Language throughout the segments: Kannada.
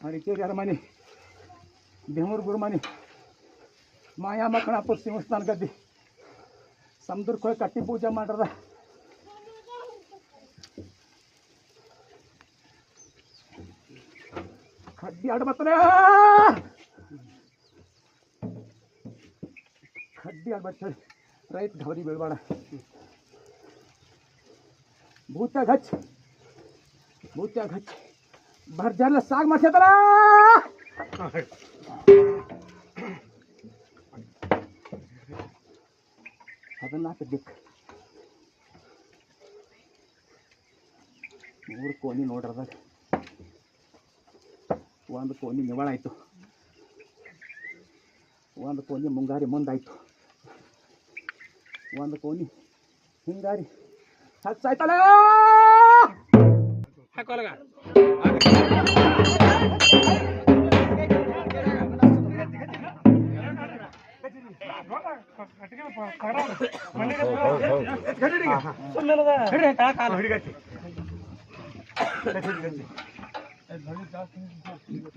ಮಡಿಕೇರಿ ಅರಮನೆ ಬೆಂಗಳೂರು ಗುರುಮನೆ ಮಾಯಾ ಮಕ್ಕಳಾಪುರ ಸಿಂಹಸ್ಥಾನ ಗದ್ದಿ ಸಮುದ್ರಕ್ಕೆ ಹೋಗಿ ಕಟ್ಟಿ ಪೂಜೆ ಮಾಡ್ರದ ಕಡ್ಡಿ ಆಡ ಬರ್ತಾರೆ ಕಡ್ಡಿ ಆಡ್ ಬರ್ತಾರೆ ರೈತ ಘವರಿ ಬೀಳ್ಬೇಡ ಭೂತ್ಯಾಗ ಹಚ್ಚ ಭೂತ್ಯಾಗ ಹಚ್ಚ ಭರ್ಜಾರ್ಲ ಸಾಗ್ ಮಾಡ್ಸತಾರ ಅದನ್ನ ದಿಕ್ ಮೂರು ಕೋಣಿ ನೋಡ್ರದಾಗ ಒಂದು ಕೋಣಿ ನಿವಾಳಾಯ್ತು ಒಂದು ಕೋಣಿ ಮುಂಗಾರಿ ಮುಂದಾಯಿತು. ಒಂದು ಕೋಣಿ ಹಿಂಗಾರಿ. ಹಚ್ಚಾಯ್ತಲ್ಲ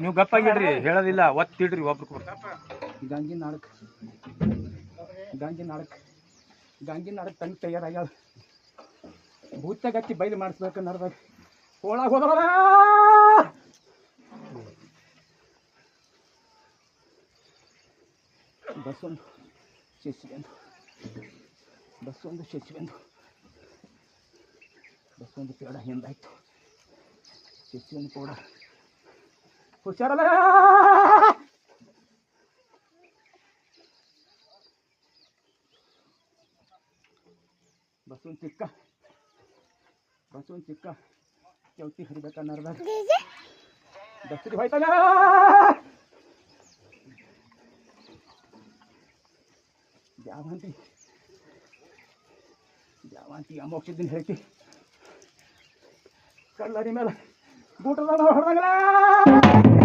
ನೀವು ಗಪ್ಪಾಗಿಡ್ರಿ ಹೇಳೋದಿಲ್ಲ ಒತ್ತಿಡ್ರಿ ಒಬ್ರು ಗಂಗಿ ನಾಡಕ್. ಗಂಗಿ ನಾಡಕ್. ಗಂಗಿ ನಾಡಕ್ ತಂಗ್ ತಯಾರಾಗ್ಯಾಳ. ಭೂತ್ಯಾಗತ್ತಿ ಬೈಲು ಮಾಡಿಸ್ಬೇಕು ನಡ್ದಾಗ. ¡Hola, Guadalajara! Bastón, chechivendo. Bastón de chechivendo. De peor agendaito. Chechivendo por ahora. ¡Hucharale! Bastón chica. Bastón chica. Chauthi ಹರಿಬೇಕನ್ನರ್ದಾಗ ದಸರಿ ಹೋಯ್ತಲ್ಲ ದ್ಯಾವಂತಿ ದ್ಯಾವಂತಿ ಅಮೋಕ್ಷದಿನ ಹೇಳ್ತಿ ಕಲ್ಲರಿ ಮೇಲೆ ಗೂಟದ ಹೊಡೆದಾಗಲ್ಲ